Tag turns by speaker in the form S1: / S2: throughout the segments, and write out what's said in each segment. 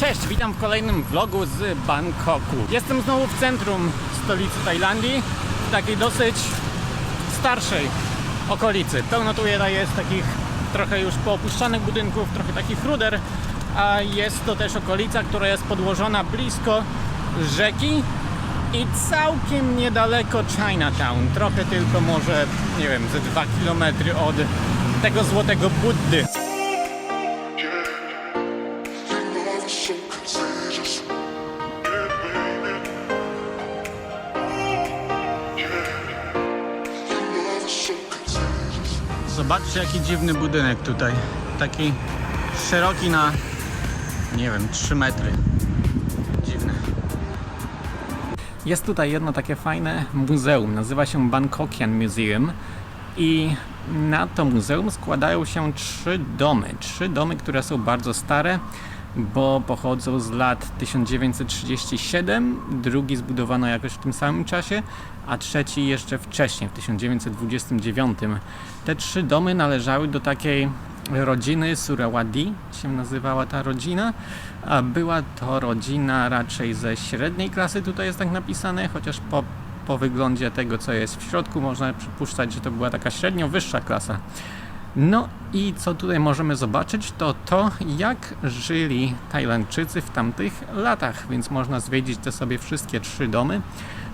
S1: Cześć, witam w kolejnym vlogu z Bangkoku. Jestem znowu w centrum stolicy Tajlandii, w takiej dosyć starszej okolicy. Pełno tutaj jest takich trochę już poopuszczanych budynków, trochę takich ruder, a jest to też okolica, która jest podłożona blisko rzeki i całkiem niedaleko Chinatown. Trochę tylko może, nie wiem, ze 2 km od tego złotego Buddy. Zobaczcie jaki dziwny budynek tutaj. Taki szeroki na, nie wiem, 3 metry. Dziwny. Jest tutaj jedno takie fajne muzeum. Nazywa się Bangkokian Museum. I na to muzeum składają się trzy domy. Trzy domy, które są bardzo stare, bo pochodzą z lat 1937, drugi zbudowano jakoś w tym samym czasie, a trzeci jeszcze wcześniej, w 1929. Te trzy domy należały do takiej rodziny Surawadi, się nazywała ta rodzina, a była to rodzina raczej ze średniej klasy, tutaj jest tak napisane, chociaż po, po wyglądzie tego, co jest w środku, można przypuszczać, że to była taka średnio wyższa klasa. No i co tutaj możemy zobaczyć, to to, jak żyli Tajlandczycy w tamtych latach, więc można zwiedzić te sobie wszystkie trzy domy,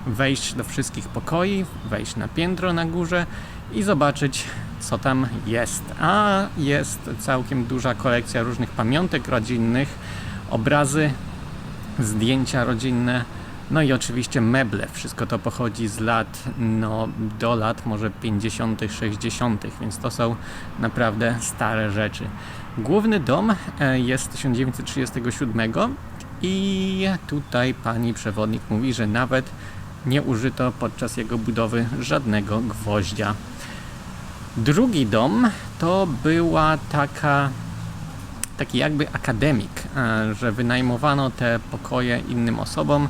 S1: wejść do wszystkich pokoi, wejść na piętro na górze i zobaczyć, co tam jest. A jest całkiem duża kolekcja różnych pamiątek rodzinnych, obrazy, zdjęcia rodzinne, no i oczywiście meble. Wszystko to pochodzi z lat, no do lat może 50., 60., więc to są naprawdę stare rzeczy. Główny dom e, jest z 1937 i tutaj pani przewodnik mówi, że nawet nie użyto podczas jego budowy żadnego gwoździa. Drugi dom to była taka taki jakby akademik, e, że wynajmowano te pokoje innym osobom,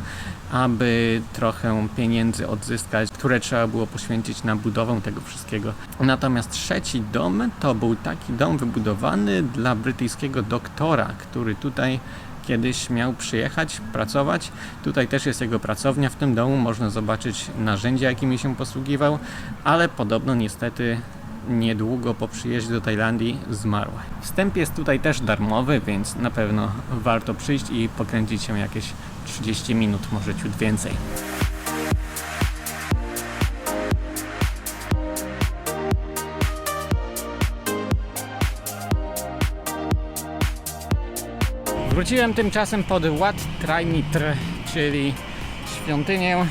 S1: aby trochę pieniędzy odzyskać, które trzeba było poświęcić na budowę tego wszystkiego. Natomiast trzeci dom to był taki dom wybudowany dla brytyjskiego doktora, który tutaj kiedyś miał przyjechać, pracować. Tutaj też jest jego pracownia w tym domu, można zobaczyć narzędzia, jakimi się posługiwał, ale podobno niestety niedługo po przyjeździe do Tajlandii zmarł. Wstęp jest tutaj też darmowy, więc na pewno warto przyjść i pokręcić się jakieś 30 minut, może ciut więcej. Wróciłem tymczasem pod Wat Trainitr, czyli świątynię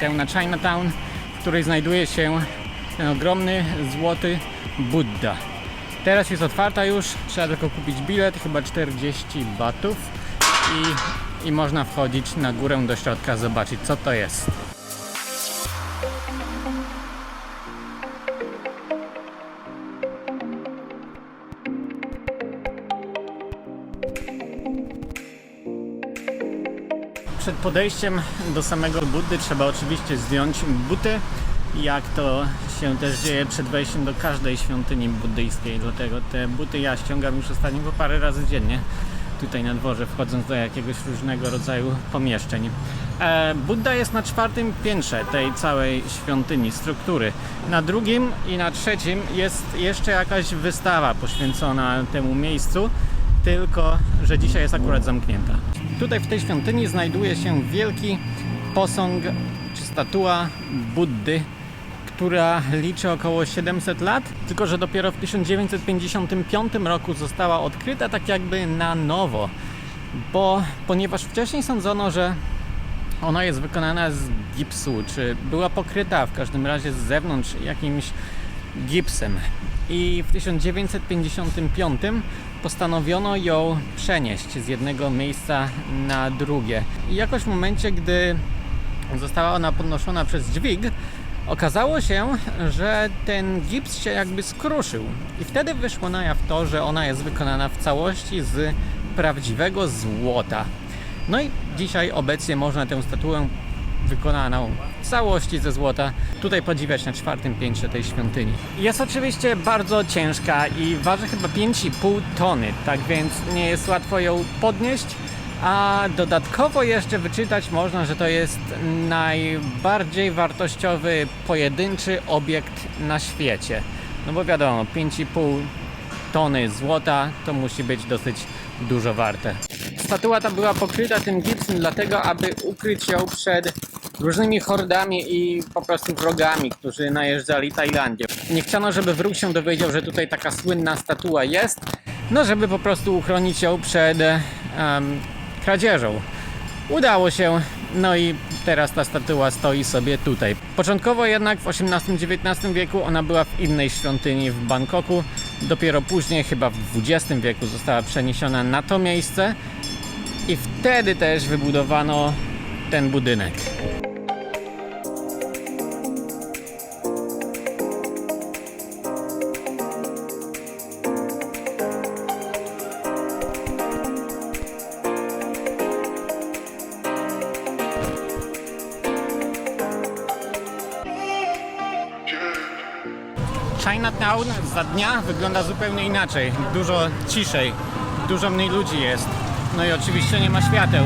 S1: tę na Chinatown, w której znajduje się ten ogromny złoty Buddha. Teraz jest otwarta już, trzeba tylko kupić bilet, chyba 40 batów i, i można wchodzić na górę do środka, zobaczyć co to jest. Przed podejściem do samego Buddy trzeba oczywiście zdjąć buty, jak to się też dzieje przed wejściem do każdej świątyni buddyjskiej. Dlatego te buty ja ściągam już ostatnio parę razy dziennie tutaj na dworze, wchodząc do jakiegoś różnego rodzaju pomieszczeń. E, Buddha jest na czwartym piętrze tej całej świątyni, struktury. Na drugim i na trzecim jest jeszcze jakaś wystawa poświęcona temu miejscu, tylko że dzisiaj jest akurat zamknięta. Tutaj w tej świątyni znajduje się wielki posąg czy statua Buddy, która liczy około 700 lat, tylko że dopiero w 1955 roku została odkryta tak jakby na nowo, bo ponieważ wcześniej sądzono, że ona jest wykonana z gipsu, czy była pokryta w każdym razie z zewnątrz jakimś gipsem. I w 1955 postanowiono ją przenieść z jednego miejsca na drugie. I jakoś w momencie, gdy została ona podnoszona przez dźwig, okazało się, że ten gips się jakby skruszył. I wtedy wyszło na jaw to, że ona jest wykonana w całości z prawdziwego złota. No i dzisiaj obecnie można tę statuę wykonaną w całości ze złota tutaj podziwiać na czwartym piętrze tej świątyni. Jest oczywiście bardzo ciężka i waży chyba 5,5 tony, tak więc nie jest łatwo ją podnieść, A dodatkowo jeszcze wyczytać można, że to jest najbardziej wartościowy pojedynczy obiekt na świecie. No bo wiadomo, 5,5 tony złota to musi być dosyć dużo warte. Statua ta była pokryta tym gipsem dlatego, aby ukryć ją przed różnymi hordami i po prostu wrogami, którzy najeżdżali Tajlandię. Nie chciano, żeby wróg się dowiedział, że tutaj taka słynna statua jest, no żeby po prostu uchronić ją przed em, kradzieżą. Udało się, no i teraz ta statua stoi sobie tutaj. Początkowo jednak w XVIII-XIX wieku ona była w innej świątyni w Bangkoku. Dopiero później, chyba w XX wieku, została przeniesiona na to miejsce i wtedy też wybudowano ten budynek. Chinatown za dnia wygląda zupełnie inaczej. Dużo ciszej, dużo mniej ludzi jest. No i oczywiście nie ma świateł.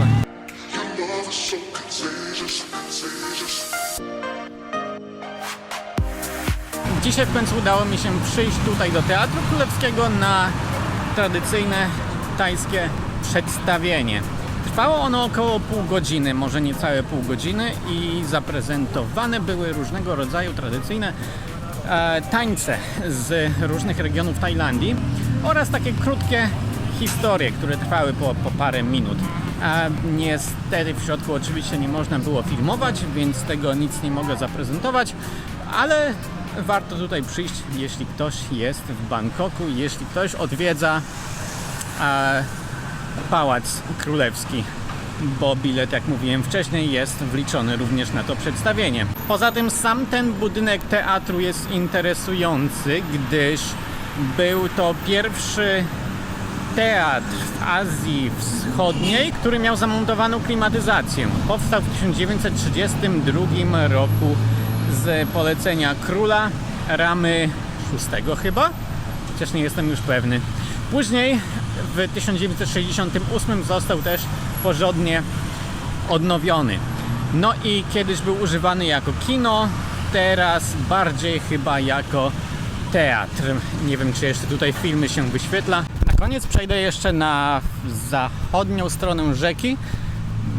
S1: Dzisiaj w końcu udało mi się przyjść tutaj do Teatru Królewskiego na tradycyjne tajskie przedstawienie. Trwało ono około pół godziny, może niecałe pół godziny i zaprezentowane były różnego rodzaju tradycyjne tańce z różnych regionów Tajlandii oraz takie krótkie historie, które trwały po, po parę minut. A niestety w środku oczywiście nie można było filmować, więc tego nic nie mogę zaprezentować, ale warto tutaj przyjść, jeśli ktoś jest w Bangkoku, jeśli ktoś odwiedza e, Pałac Królewski, bo bilet, jak mówiłem wcześniej, jest wliczony również na to przedstawienie. Poza tym sam ten budynek teatru jest interesujący, gdyż był to pierwszy teatr w Azji Wschodniej, który miał zamontowaną klimatyzację. Powstał w 1932 roku z polecenia króla Ramy VI chyba, chociaż nie jestem już pewny. Później w 1968 został też porządnie odnowiony. No i kiedyś był używany jako kino, teraz bardziej chyba jako teatr. Nie wiem, czy jeszcze tutaj filmy się wyświetla. Na koniec przejdę jeszcze na zachodnią stronę rzeki,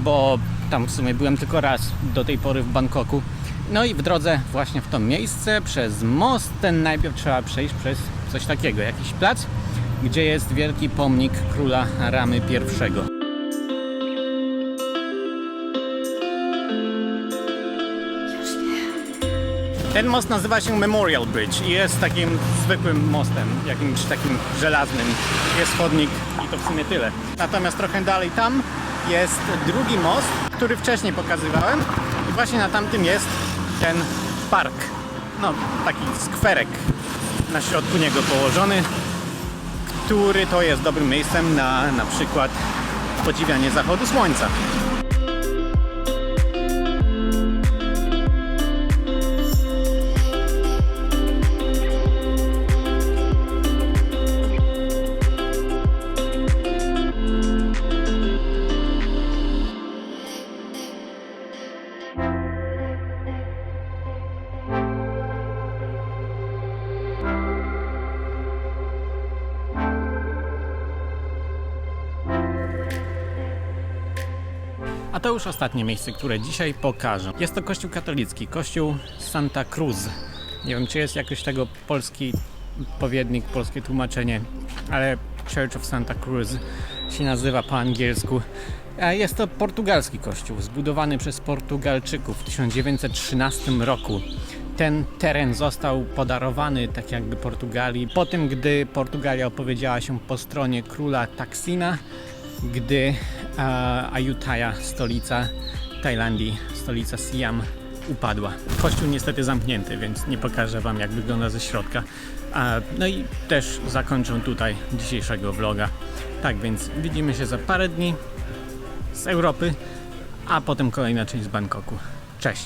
S1: bo tam w sumie byłem tylko raz do tej pory w Bangkoku. No i w drodze właśnie w to miejsce, przez most, ten najpierw trzeba przejść przez coś takiego, jakiś plac, gdzie jest wielki pomnik króla Ramy I. Ten most nazywa się Memorial Bridge i jest takim zwykłym mostem, jakimś takim żelaznym. Jest chodnik i to w sumie tyle. Natomiast trochę dalej tam jest drugi most, który wcześniej pokazywałem i właśnie na tamtym jest ten park. No, taki skwerek na środku niego położony, który to jest dobrym miejscem na na przykład podziwianie zachodu słońca. To już ostatnie miejsce, które dzisiaj pokażę. Jest to kościół katolicki, kościół Santa Cruz. Nie wiem, czy jest jakoś tego polski odpowiednik, polskie tłumaczenie, ale Church of Santa Cruz się nazywa po angielsku. Jest to portugalski kościół, zbudowany przez Portugalczyków w 1913 roku. Ten teren został podarowany tak jakby Portugalii po tym, gdy Portugalia opowiedziała się po stronie króla Taksina, gdy Ayutthaya, stolica Tajlandii, stolica Siam, upadła. Kościół niestety zamknięty, więc nie pokażę Wam jak wygląda ze środka. No i też zakończę tutaj dzisiejszego vloga. Tak więc widzimy się za parę dni z Europy, a potem kolejna część z Bangkoku. Cześć!